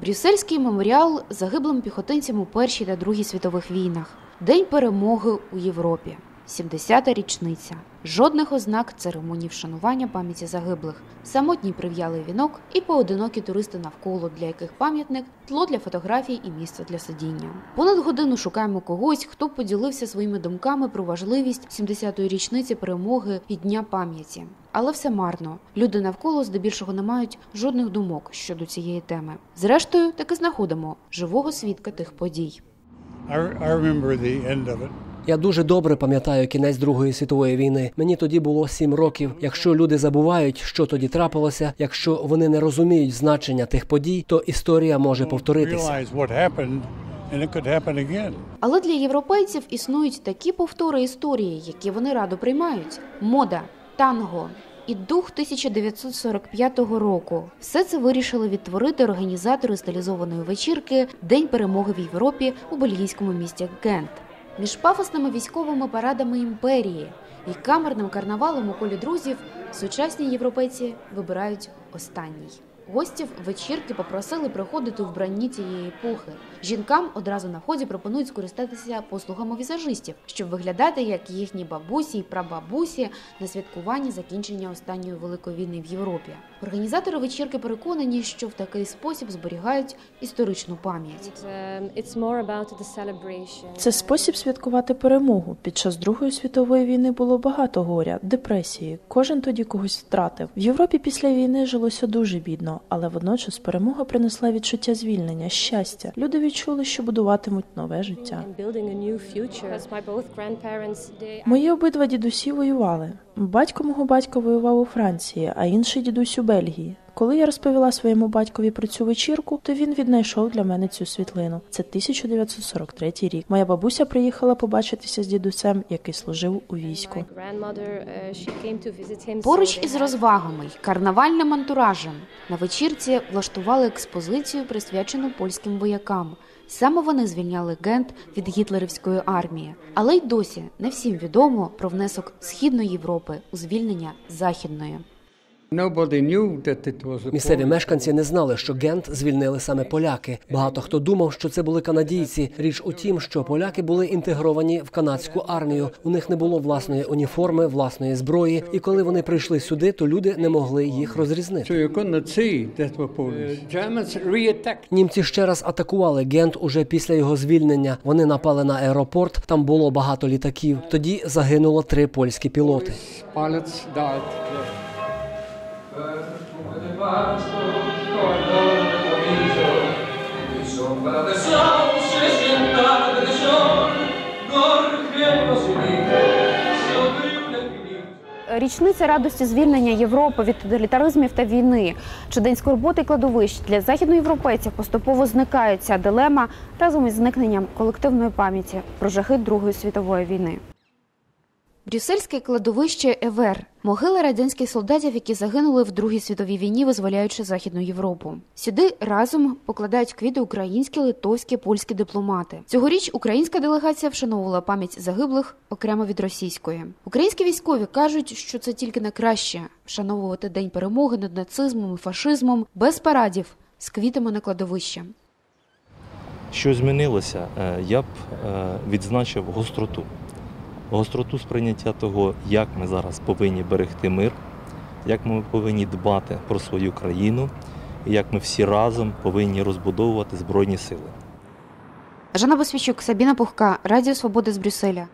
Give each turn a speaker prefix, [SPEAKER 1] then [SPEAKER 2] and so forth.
[SPEAKER 1] Брюссельський меморіал загиблим піхотинцям у Першій та Другій світових війнах. День перемоги у Європі. 70-та річниця. Жодних ознак церемонії вшанування пам'яті загиблих, самотній прив'ялий вінок і поодинокі туристи навколо, для яких пам'ятник тло для фотографій і місце для сидіння. Понад годину шукаємо когось, хто поділився своїми думками про важливість 70-ї річниці перемоги і дня пам'яті. Але все марно. Люди навколо здебільшого не мають жодних думок щодо цієї теми. Зрештою, таки знаходимо живого свідка тих подій.
[SPEAKER 2] I remember the end of it.
[SPEAKER 3] Я дуже добре пам'ятаю кінець Другої світової війни. Мені тоді було сім років. Якщо люди забувають, що тоді трапилося, якщо вони не розуміють значення тих подій, то історія може повторитися.
[SPEAKER 1] Але для європейців існують такі повтори історії, які вони радо приймають: мода, танго. І дух 1945 року все це вирішили відтворити організатори стилізованої вечірки День перемоги в Європі у бельгійському місті Гент. Між пафосними військовими парадами імперії і камерним карнавалом у колі друзів сучасні європейці вибирають останній. Гостів вечірки попросили приходити у вбранні цієї епохи. Жінкам одразу на вході пропонують скористатися послугами візажистів, щоб виглядати як їхні бабусі і прабабусі на святкуванні закінчення останньої великої війни в Європі. Організатори вечірки переконані, що в такий спосіб зберігають історичну пам'ять.
[SPEAKER 4] Celebration.
[SPEAKER 5] Це спосіб святкувати перемогу. Під час Другої світової війни було багато горя, депресії. Кожен тоді когось втратив. В Європі після війни жилося дуже бідно, але водночас перемога принесла відчуття звільнення, щастя. Люди відчули, що будуватимуть нове життя. Мої обидва дідусі воювали. Батько мого батька воював у Франції, а інший дідусь у Бельгії. Коли я розповіла своєму батькові про цю вечірку, то він віднайшов для мене цю світлину. Це 1943 рік. Моя бабуся приїхала побачитися з дідусем, який служив у війську.
[SPEAKER 4] uh.
[SPEAKER 1] Поруч із розвагами й карнавальним антуражем на вечірці влаштували експозицію, присвячену польським воякам. Саме вони звільняли Гент від гітлерівської армії, але й досі не всім відомо про внесок східної Європи у звільнення західної.
[SPEAKER 3] Місцеві мешканці не знали, що Гент звільнили саме поляки. Багато хто думав, що це були канадійці. Річ у тім, що поляки були інтегровані в канадську армію. У них не було власної уніформи, власної зброї. І коли вони прийшли сюди, то люди не могли їх розрізнити.
[SPEAKER 6] Re-attacked.
[SPEAKER 3] Німці ще раз атакували Гент уже після його звільнення. Вони напали на аеропорт. Там було багато літаків. Тоді загинуло три польські пілоти.
[SPEAKER 1] Річниця радості звільнення Європи від тоталітаризмів та війни. Чи день скорботи кладовищ для західноєвропейців поступово зникає ця дилема разом із зникненням колективної пам'яті про жахи Другої світової війни. Брюссельське кладовище Евер могили радянських солдатів, які загинули в Другій світовій війні, визволяючи Західну Європу. Сюди разом покладають квіти українські, литовські, польські дипломати. Цьогоріч українська делегація вшановувала пам'ять загиблих окремо від російської. Українські військові кажуть, що це тільки на краще вшановувати день перемоги над нацизмом і фашизмом без парадів з квітами на кладовище.
[SPEAKER 7] Що змінилося? Е, Я б е, відзначив гостроту. Гостроту сприйняття того, як ми зараз повинні берегти мир, як ми повинні дбати про свою країну, і як ми всі разом повинні розбудовувати Збройні сили.
[SPEAKER 1] Жанна Босвічук, Сабіна Пухка, Радіо Свободи з Брюсселя.